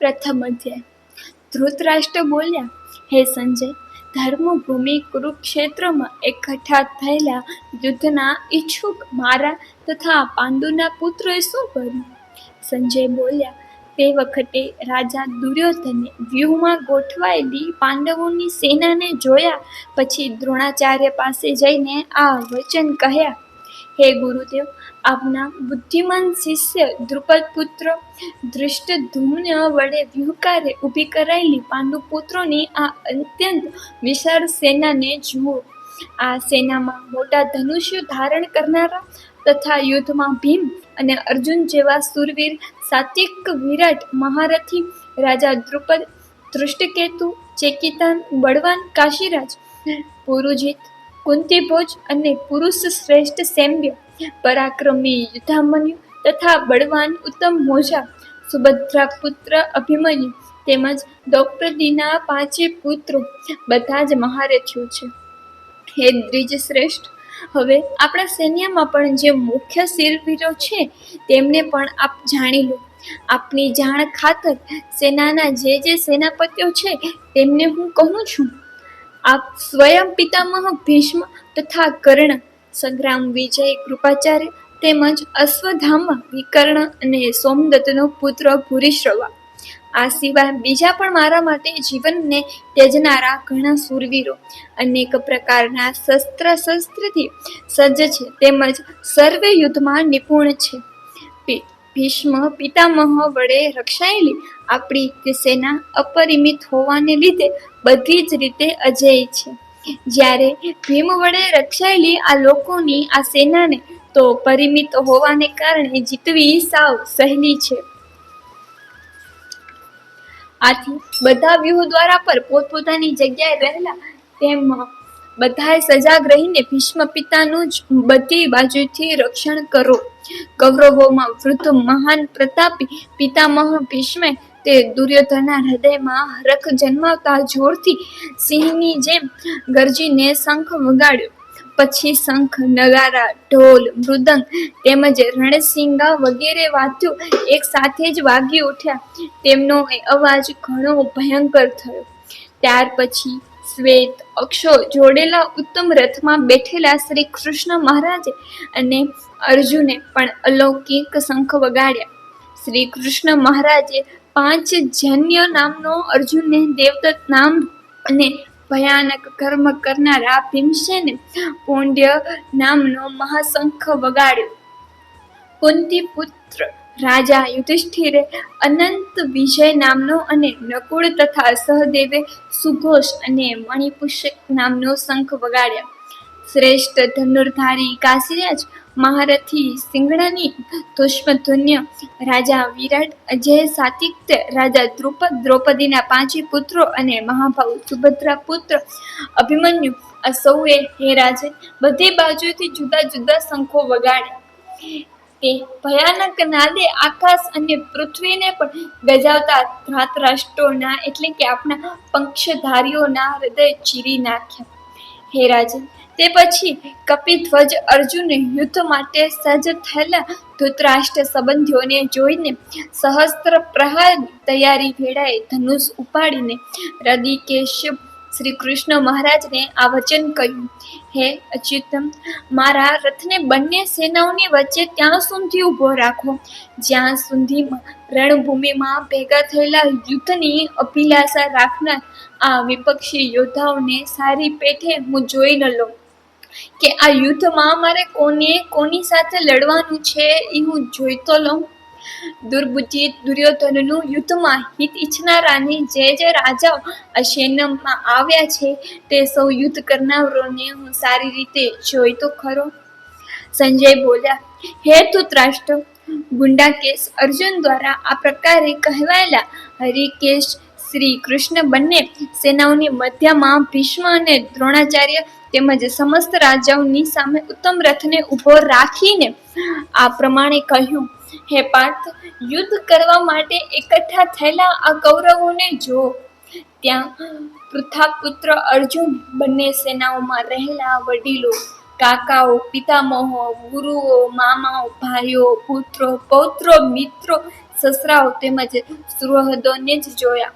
પ્રથમ અધ્યાય. ધૃતરાષ્ટ્ર બોલ્યા, હે સંજય, ધર્મભૂમિ કુરુક્ષેત્રમાં એકઠા થયેલા યુદ્ધના ઈચ્છુક મારા તથા પાંડુના પુત્રોએ શું કર્યું? સંજય બોલ્યા, તે વખતે રાજા દુર્યોધને વ્યૂહમાં ગોઠવાયેલી પાંડવોની સેનાને જોયા, પછી દ્રોણાચાર્ય પાસે જઈને આ વચન કહ્યા હે ગુરુદેવ, આપના બુદ્ધિમાન શિષ્ય દ્રુપદ પુત્ર ધૃષ્ટધુમ્ન વડે વ્યૂહકારે ઊભી કરાયેલી પાંડુપુત્રોની આ અત્યંત વિશાળ સેનાને જુઓ. આ સેનામાં મોટા ધનુષ્ય ધારણ કરનારા તથા યુદ્ધમાં ભીમ અને અર્જુન જેવા સુરવીર, સાત્વિક વિરાટ મહારથી રાજા દ્રુપદ, ધૃષ્ટકેતુ, ચેકિતાન, બળવાન કાશીરાજ, પુરુજીત કુંતીભોજ અને પુરુષ શ્રેષ્ઠ સૈન્ય પરાક્રમી યુદ્ધામન્યુ તથા બળવાન ઉત્તમ મોજા, સુભદ્રા પુત્ર અભિમન્યુ તેમજ દ્રૌપદીના પાંચે પુત્રો બધા જ મહારથીઓ છે. હે દ્વિજ શ્રેષ્ઠ, હવે આપણા સૈન્યમાં પણ જે મુખ્ય શીરવીરો છે તેમને પણ આપ જાણી લો. આપની જાણ ખાતર સેનાના જે જે સેનાપતિઓ છે તેમને હું કહું છું. આપ સ્વયં પિતામહ ભીષ્મ તથા કર્ણ, સંગ્રામ વિજય કૃપાચાર્ય તેમજ અશ્વધામ વિકર્ણ અને સોમદત્તનો પુત્ર ભૂરીશ્રવા. આ સિવાય બીજા પણ મારા માટે જીવનને તેજનારા ઘણા સૂરવીરો. અનેક પ્રકારના શસ્ત્ર શસ્ત્રથી સજ્જ છે તેમજ સર્વે યુદ્ધમાં નિપુણ છે. ભીષ્મ પિતામહ વડે રક્ષાયેલી આપણી તે સેના અપરિમિત હોવાને લીધે બધી જ રીતે અજેય છે. જ્યારે ભીમ વડે રક્ષાયેલી આ લોકોની આ સેનાને તો પરિમિત હોવાને કારણે જીતવી સાવ સહેલી છે. આથી બધા વ્યૂહ દ્વારા પર પોતપોતાની જગ્યાએ રહેલા તેમ બધાએ સજાગ રહીને ભીષ્મ પિતાનું જ બધી બાજુથી રક્ષણ કરો. કૌરવોમાં વૃદ્ધ મહાન પ્રતાપી પિતામહ ભીષ્મે તે દુર્યોધનના હૃદયમાં હરખ જન્માવતા જોરથી સિંહની જેમ ગરજીને શંખ વગાડ્યો. પછી શંખ, નગારા, ઢોલ, મૃદંગ તેમજ રણસિંગા વગેરે વાદ્યો એક સાથે જ વાગી ઉઠ્યા. તેમનો એ અવાજ ઘણો ભયંકર થયો. ત્યાર પછી શ્વેત અક્ષો જોડેલા ઉત્તમ રથમાં બેઠેલા શ્રી કૃષ્ણ મહારાજે અને અર્જુને પણ અલૌકિક શંખ વગાડ્યા. શ્રી કૃષ્ણ મહારાજે પાંચ જન્ય નામનો અર્જુનને દેવદત્ત નામ અને ભયાનક કર્મ કરનારા ભીમસેને પોંડ્ય નામનો મહાશંખ વગાડ્યો. કુંતી પુત્ર રાજા યુધિષ્ઠિરે અનંત વિજય નામનો અને નકુળ તથા સહદેવે સુઘોષ અને મણિપુષ્યક નામનો શંખ વગાડ્યા. શ્રેષ્ઠ ધનુર્ધારી કાશીરાજ મહારથી સિંગડાની ધુષ્મધુન્ય રાજા વિરાટ, અજય સાતિક્ય રાજા દ્રુપદ, દ્રૌપદીના પાંચે પુત્રો અને મહાભાવ સુભદ્રા પુત્ર અભિમન્યુ સૌએ હે રાજે, બધી બાજુથી જુદા જુદા શંખો વગાડ્યા. તે ભયાનક નાદે આકાશ અને પૃથ્વીને પણ ગજાવતા ધ્રાતરાષ્ટ્રોના એટલે કે આપણા પંક્ષધારીઓના હૃદય ચીરી નાખ્યા. હે રાજન, તે પછી કપિધ્વજ અર્જુને યુદ્ધ માટે સજ્જ થયેલા ધૃતરાષ્ટ્ર સંબંધીઓને જોઈને સહસ્ત્ર પ્રહાર તૈયારી ભેળાએ ધનુષ ઉપાડીને રદિકેશ શ્રી કૃષ્ણ મહારાજને આ વચન કહ્યું. હે અચ્યુતમ, મારા રથને બંને સેનાઓની વચ્ચે ત્યાં સુધી ઊભો રાખો? જ્યાં સુધી રણભૂમિમાં ભેગા થયેલા યુદ્ધની અભિલાષા રાખનાર આ વિપક્ષી યોદ્ધાઓને સારી પેઠે હું જોઈ ન લઉં. કે આ યુદ્ધમાં મારે કોને કોની સાથે લડવાનું છે એ હું જોઈતો લઉં? દુર્બુદ્ધિ દુર્યોધનનું યુદ્ધમાં હિત ઈચ્છનારાને જે જે રાજાઓ આ આવ્યા છે, તે સૌ યુદ્ધ કરનારોને હું સારી રીતે જોઈ તો ખરો. સંજય બોલ્યા, હે ધૂતરાષ્ટ્ર ગુંડા કેસ અર્જુન દ્વારા આ પ્રકારે કહેવાયેલા હરિકેશ શ્રી કૃષ્ણ બંને સેનાઓની મધ્યમાં ભીષ્મ અને દ્રોણાચાર્ય તેમજ સમસ્ત રાજાઓની સામે ઉત્તમ રથને ઊભો રાખીને આ પ્રમાણે કહ્યું. હે પાર્થ, યુદ્ધ કરવા માટે એકઠા થયેલા આ કૌરવોને જો ત્યાં પૃથાપુત્ર અર્જુન બંને સેનાઓમાં રહેલા વડીલો, કાકાઓ, પિતામહો, ગુરુઓ, મામાઓ, ભાઈઓ, પુત્રો, પૌત્રો, મિત્રો, સસરાઓ તેમજ સુહૃદોને જ જોયા.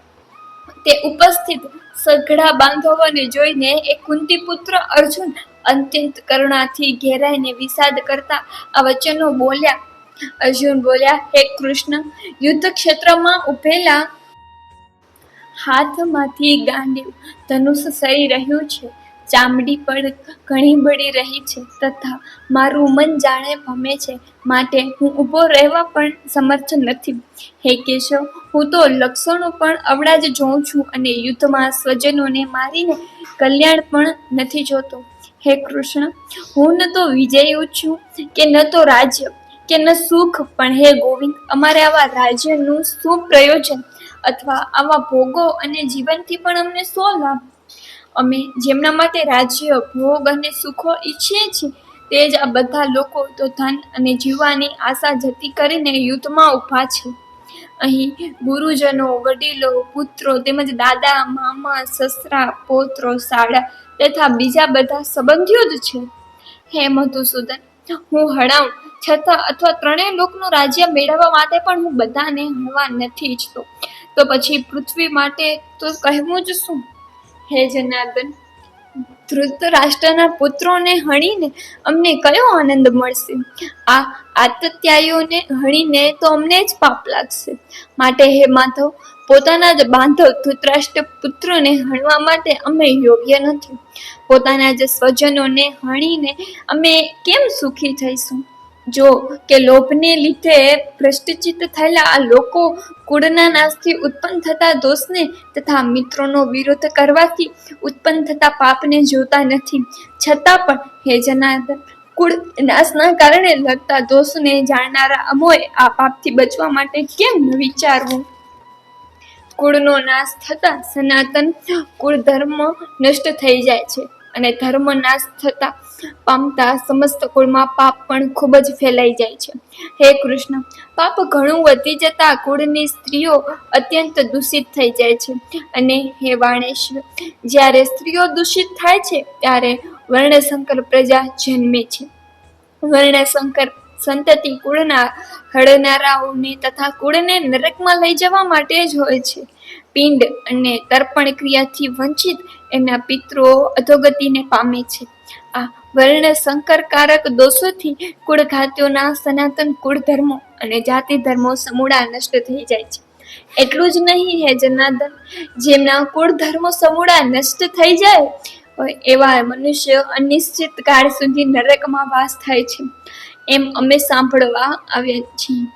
તે ઉપસ્થિત સઘળા બાંધવોને જોઈને એ કુંતી પુત્ર અર્જુન અત્યંત કરુણાથી ઘેરાઈને વિષાદ કરતા આ વચનો બોલ્યા અર્જુન બોલ્યા, હે કૃષ્ણ યુદ્ધ ક્ષેત્રમાં ઉભેલા હાથમાંથી ગાંડીવ ધનુષ સરી રહ્યું છે. ચામડી પણ ઘણી બળી રહી છે તથા મારું મન જાણે ભમે છે. માટે હું ઊભો રહેવા પણ સમર્થ નથી. હે કેશવ, હું તો લક્ષણો પણ અવળા જ જોઉં છું અને યુદ્ધમાં સ્વજનોને મારીને કલ્યાણ પણ નથી જોતો. હે કૃષ્ણ, હું ન તો વિજયી છું કે ન તો રાજ્ય. કે ન સુખ, પણ હે ગોવિંદ, અમારે આવા રાજ્યનું શું પ્રયોજન અથવા આવા ભોગો અને જીવનથી પણ અમને શો લાભ. અમે જેમના માટે રાજ્ય, ભોગ અને સુખો ઈચ્છીએ છીએ, તે જ આ બધા લોકો તો ધન અને જીવવાની આશા જતી કરીને યુદ્ધમાં ઊભા છે. અહીં ગુરુજનો, વડીલો, પુત્રો તેમજ દાદા, મામા, સસરા, પોત્રો સાડા તથા બીજા બધા સંબંધીઓ જ છે. હે મધુસૂદન, હું હણાવ છતાં અથવા ત્રણેય લોકનું રાજ્ય મેળવવા માટે પણ હું બધાને હણવા નથી ઈચ્છતો. તો પછી પૃથ્વી માટે તો કહેવું જ શું? હે જનાર્દન, ધૃતરાષ્ટ્રના પુત્રોને હણીને અમને કયો આનંદ મળશે? આ આતત્યાયોને હણીને તો અમને જ પાપ લાગશે. માટે હે માધવ, પોતાના જ બાંધવ ધૃતરાષ્ટ્ર પુત્રોને હણવા માટે અમે યોગ્ય નથી. પોતાના જ સ્વજનોને હણીને અમે કેમ સુખી થઈશું? જો કે લોભને લીધે ભ્રષ્ટચિત થયેલા આ લોકો કુળના નાશથી ઉત્પન્ન થતા દોષને તથા મિત્રોનો વિરોધ કરવાથી ઉત્પન્ન થતા પાપને જોતા નથી. છતાં પણ હે જનાર્દન, કુળ નાશના કારણે લગતા દોષને જાણનારા અમોએ આ પાપથી બચવા માટે કેમ વિચારવું? કુળનો નાશ થતા સનાતન કુળ ધર્મ નષ્ટ થઈ જાય છે. અને ધર્મ નાશ થતા પામતા સમસ્ત કુળમાં પાપ પણ ખૂબ જ ફેલાઈ જાય છે. હે કૃષ્ણ, પાપ ઘણું વધી જતા કુળની સ્ત્રીઓ અત્યંત દૂષિત થઈ જાય છે. અને હે વાણેશ્વર, જ્યારે સ્ત્રીઓ દૂષિત થાય છે, ત્યારે વર્ણશંકર પ્રજા જન્મે છે. વર્ણશંકર સંતતિ કુળના હળનારાઓને તથા કુળને નરકમાં લઈ જવા માટે જ હોય છે. પિંડ અને તર્પણ ક્રિયાથી વંચિત એના પિતૃઓ અધોગતિને પામે છે. આ વર્ણ સંકરકારક દોષોથી કુળઘાતીઓના સનાતન કુળ ધર્મો અને જાતિ ધર્મો સમૂળા નષ્ટ થઈ જાય છે. એટલું જ નહીં, હે જનાર્દન, જેમના કુળ ધર્મો સમૂળા નષ્ટ થઈ જાય, એવા મનુષ્ય અનિશ્ચિત કાળ સુધી નરકમાં વાસ થાય છે. એમ અમે સાંભળવા આવ્યા છીએ.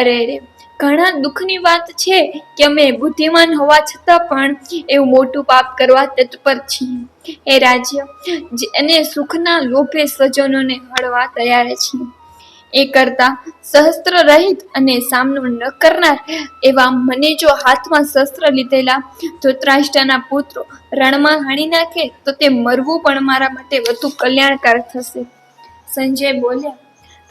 અરે રે, ઘણા દુઃખની વાત છે કે અમે બુદ્ધિમાન હોવા છતાં પણ એવું મોટું પાપ કરવા તત્પર છીએ. એ રાજ્ય અને સુખના લોભે સ્વજનોને હળવા તૈયાર છીએ. એ કરતા શસ્ત્ર રહિત અને સામનો ન કરનાર એવા મને જો હાથમાં શસ્ત્ર લીધેલા ધૃતરાષ્ટ્રના પુત્રો રણમાં હાણી નાખે તો તે મરવું પણ મારા માટે વધુ કલ્યાણકારક થશે. સંજય બોલ્યા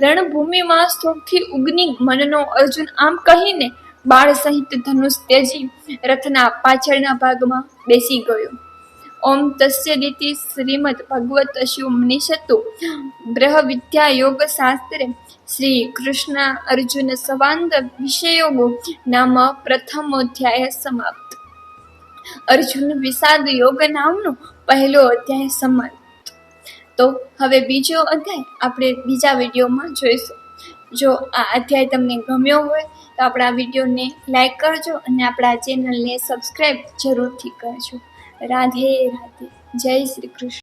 રણભૂમિમાં સુખથી ઉગ્નિ મનનો અર્જુન આમ કહીને બાળ સહિત ધનુષ તેજી રથના પાછળના ભાગમાં બેસી ગયો. ઓમ તસ્ય દીતિ શ્રીમદ ભગવત શિવમનિષતુ બ્રહ વિદ્યા યોગ શાસ્ત્રે શ્રી કૃષ્ણ અર્જુન સંવાદ વિષયોગો નામ પ્રથમોધ્યાય સમાપ્ત. અર્જુન વિષાદ યોગ નામનો પહેલો અધ્યાય સમાપ્ત. તો હવે બીજો અધ્યાય આપણે બીજા વિડીયોમાં જોઈશું. જો આ અધ્યાય તમને ગમ્યો હોય તો આપણા વિડીયોને લાઈક કરજો અને આપણા ચેનલને સબસ્ક્રાઈબ જરૂરથી કરજો. રાધે રાધે. જય શ્રી કૃષ્ણ.